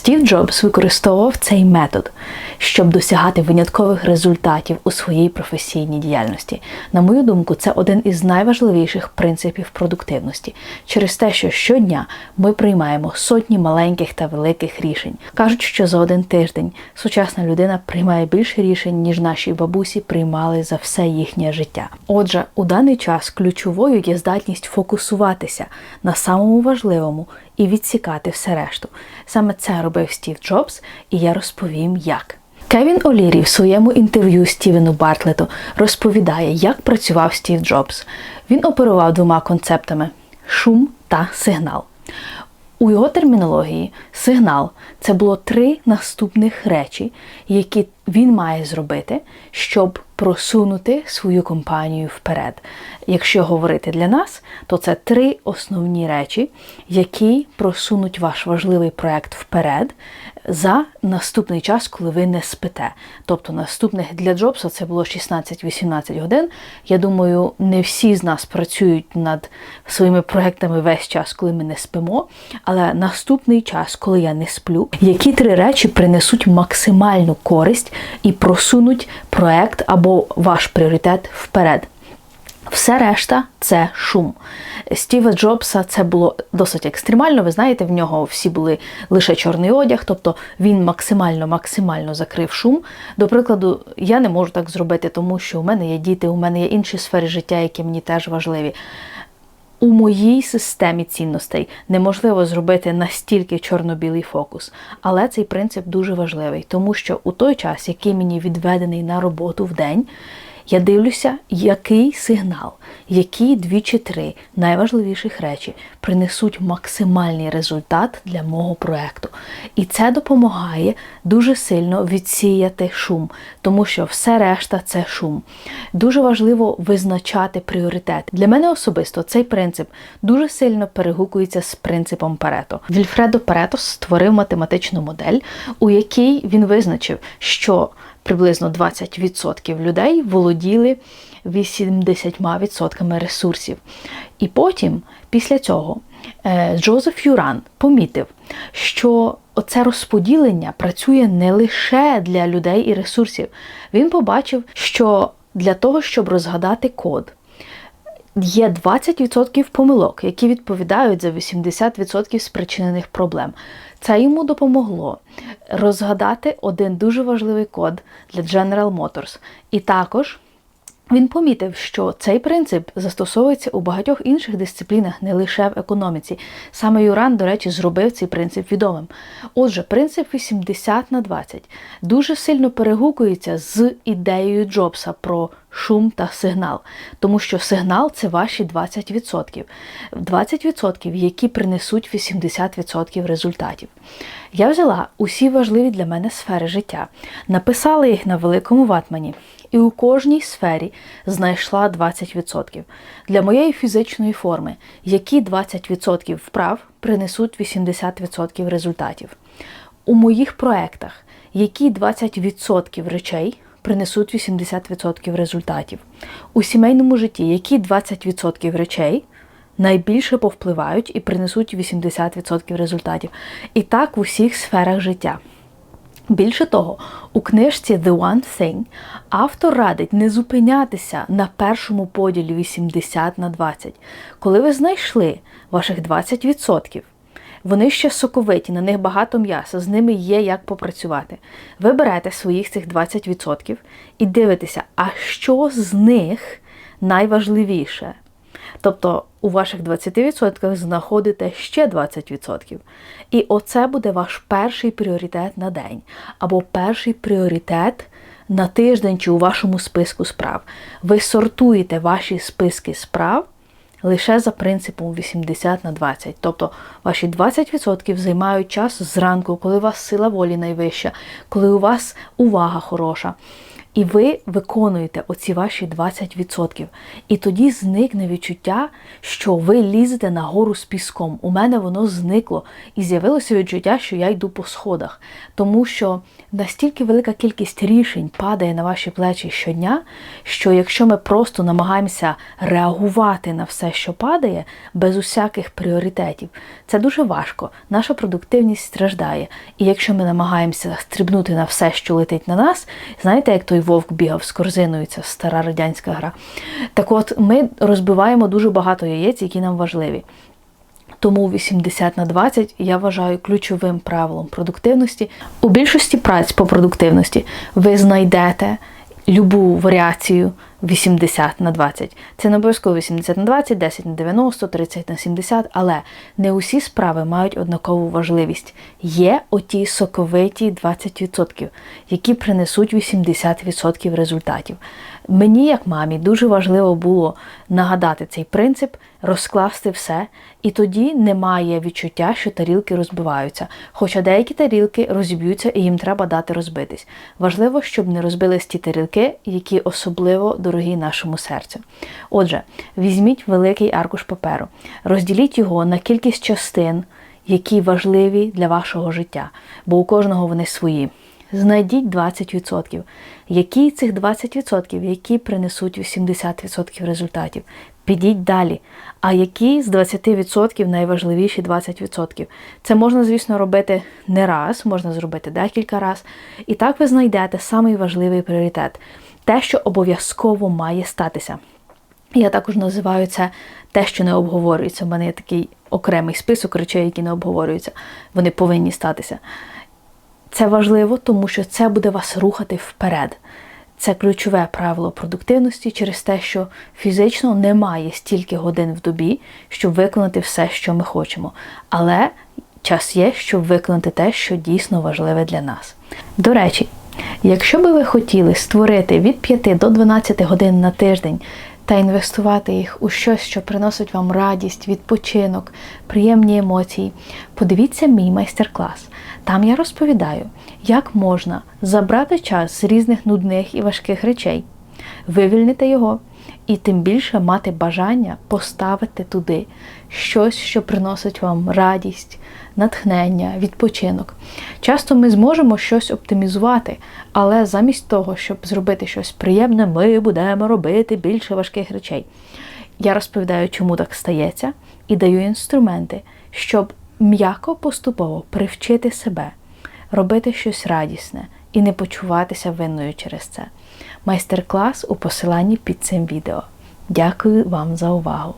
Стів Джобс використовував цей метод, щоб досягати виняткових результатів у своїй професійній діяльності. На мою думку, це один із найважливіших принципів продуктивності через те, що щодня ми приймаємо сотні маленьких та великих рішень. Кажуть, що за один тиждень сучасна людина приймає більше рішень, ніж наші бабусі приймали за все їхнє життя. Отже, у даний час ключовою є здатність фокусуватися на самому важливому і відсікати все решту. Саме це робив Стів Джобс, і я розповім як. Кевін Олірі в своєму інтерв'ю Стівену Бартлету розповідає, як працював Стів Джобс. Він оперував двома концептами шум та сигнал. У його термінології сигнал це було три наступних речі, які він має зробити, щоб просунути свою компанію вперед. Якщо говорити для нас, то це три основні речі, які просунуть ваш важливий проект вперед за наступний час, коли ви не спите. Тобто наступних для Джобса це було 16-18 годин. Я думаю, не всі з нас працюють над своїми проектами весь час, коли ми не спимо. Але наступний час, коли я не сплю, які три речі принесуть максимальну користь і просунуть проект або ваш пріоритет вперед. Все решта це шум. Стіва Джобса це було досить екстремально. Ви знаєте, в нього всі були лише чорний одяг, тобто він максимально-максимально закрив шум. До прикладу, я не можу так зробити, тому що у мене є діти, у мене є інші сфери життя, які мені теж важливі. У моїй системі цінностей неможливо зробити настільки чорно-білий фокус, але цей принцип дуже важливий, тому що у той час, який мені відведений на роботу в день, я дивлюся, який сигнал, які дві чи три найважливіших речі принесуть максимальний результат для мого проекту. І це допомагає дуже сильно відсіяти шум, тому що все решта це шум. Дуже важливо визначати пріоритет. Для мене особисто цей принцип дуже сильно перегукується з принципом Парето. Вільфредо Парето створив математичну модель, у якій він визначив, що приблизно 20% людей володіли 80% ресурсів. І потім, після цього, е, Джозеф Юран помітив, що оце розподілення працює не лише для людей і ресурсів. Він побачив, що для того, щоб розгадати код, Є 20% помилок, які відповідають за 80% спричинених проблем. Це йому допомогло розгадати один дуже важливий код для General Motors. І також він помітив, що цей принцип застосовується у багатьох інших дисциплінах, не лише в економіці. Саме Юран, до речі, зробив цей принцип відомим. Отже, принцип 80 на 20 дуже сильно перегукується з ідеєю Джобса про шум та сигнал, тому що сигнал це ваші 20%. 20%, які принесуть 80% результатів. Я взяла усі важливі для мене сфери життя, написала їх на великому ватмані і у кожній сфері знайшла 20%. Для моєї фізичної форми, які 20% вправ принесуть 80% результатів. У моїх проектах, які 20% речей принесуть 80% результатів. У сімейному житті, які 20% речей найбільше повпливають і принесуть 80% результатів. І так в усіх сферах життя. Більше того, у книжці The One Thing автор радить не зупинятися на першому поділі 80 на 20. Коли ви знайшли ваших 20%, вони ще соковиті, на них багато м'яса, з ними є як попрацювати. Ви берете своїх цих 20% і дивитеся, а що з них найважливіше. Тобто у ваших 20% знаходите ще 20%. І оце буде ваш перший пріоритет на день, або перший пріоритет на тиждень чи у вашому списку справ. Ви сортуєте ваші списки справ лише за принципом 80 на 20. Тобто ваші 20% займають час зранку, коли у вас сила волі найвища, коли у вас увага хороша. І ви виконуєте оці ваші 20%. І тоді зникне відчуття, що ви лізете на гору з піском. У мене воно зникло. І з'явилося відчуття, що я йду по сходах. Тому що настільки велика кількість рішень падає на ваші плечі щодня, що якщо ми просто намагаємося реагувати на все, що падає, без усяких пріоритетів, це дуже важко. Наша продуктивність страждає. І якщо ми намагаємося стрибнути на все, що летить на нас, знаєте, як той вовк бігав з корзиною, ця стара радянська гра. Так от ми розбиваємо дуже багато яєць, які нам важливі. Тому 80 на 20 я вважаю ключовим правилом продуктивності. У більшості праць по продуктивності ви знайдете любу варіацію 80 на 20. Це не обов'язково 80 на 20, 10 на 90, 30 на 70, але не усі справи мають однакову важливість. Є оті соковиті 20%, які принесуть 80% результатів. Мені, як мамі, дуже важливо було нагадати цей принцип, розкласти все, і тоді немає відчуття, що тарілки розбиваються. Хоча деякі тарілки розіб'ються і їм треба дати розбитись. Важливо, щоб не розбились ті тарілки, які особливо дорогі нашому серцю. Отже, візьміть великий аркуш паперу, розділіть його на кількість частин, які важливі для вашого життя, бо у кожного вони свої. Знайдіть 20%. Які цих 20%, які принесуть 80% результатів? Підіть далі. А які з 20% найважливіші 20%? Це можна, звісно, робити не раз, можна зробити декілька разів. І так ви знайдете самий важливий пріоритет те, що обов'язково має статися. Я також називаю це те, що не обговорюється. У мене є такий окремий список речей, які не обговорюються. Вони повинні статися. Це важливо, тому що це буде вас рухати вперед. Це ключове правило продуктивності через те, що фізично немає стільки годин в добі, щоб виконати все, що ми хочемо. Але час є, щоб виконати те, що дійсно важливе для нас. До речі, якщо би ви хотіли створити від 5 до 12 годин на тиждень та інвестувати їх у щось, що приносить вам радість, відпочинок, приємні емоції, подивіться мій майстер-клас. Там я розповідаю, як можна забрати час з різних нудних і важких речей, вивільнити його і тим більше мати бажання поставити туди щось, що приносить вам радість, натхнення, відпочинок. Часто ми зможемо щось оптимізувати, але замість того, щоб зробити щось приємне, ми будемо робити більше важких речей. Я розповідаю, чому так стається, і даю інструменти, щоб м'яко поступово привчити себе, робити щось радісне і не почуватися винною через це. Майстер-клас у посиланні під цим відео. Дякую вам за увагу!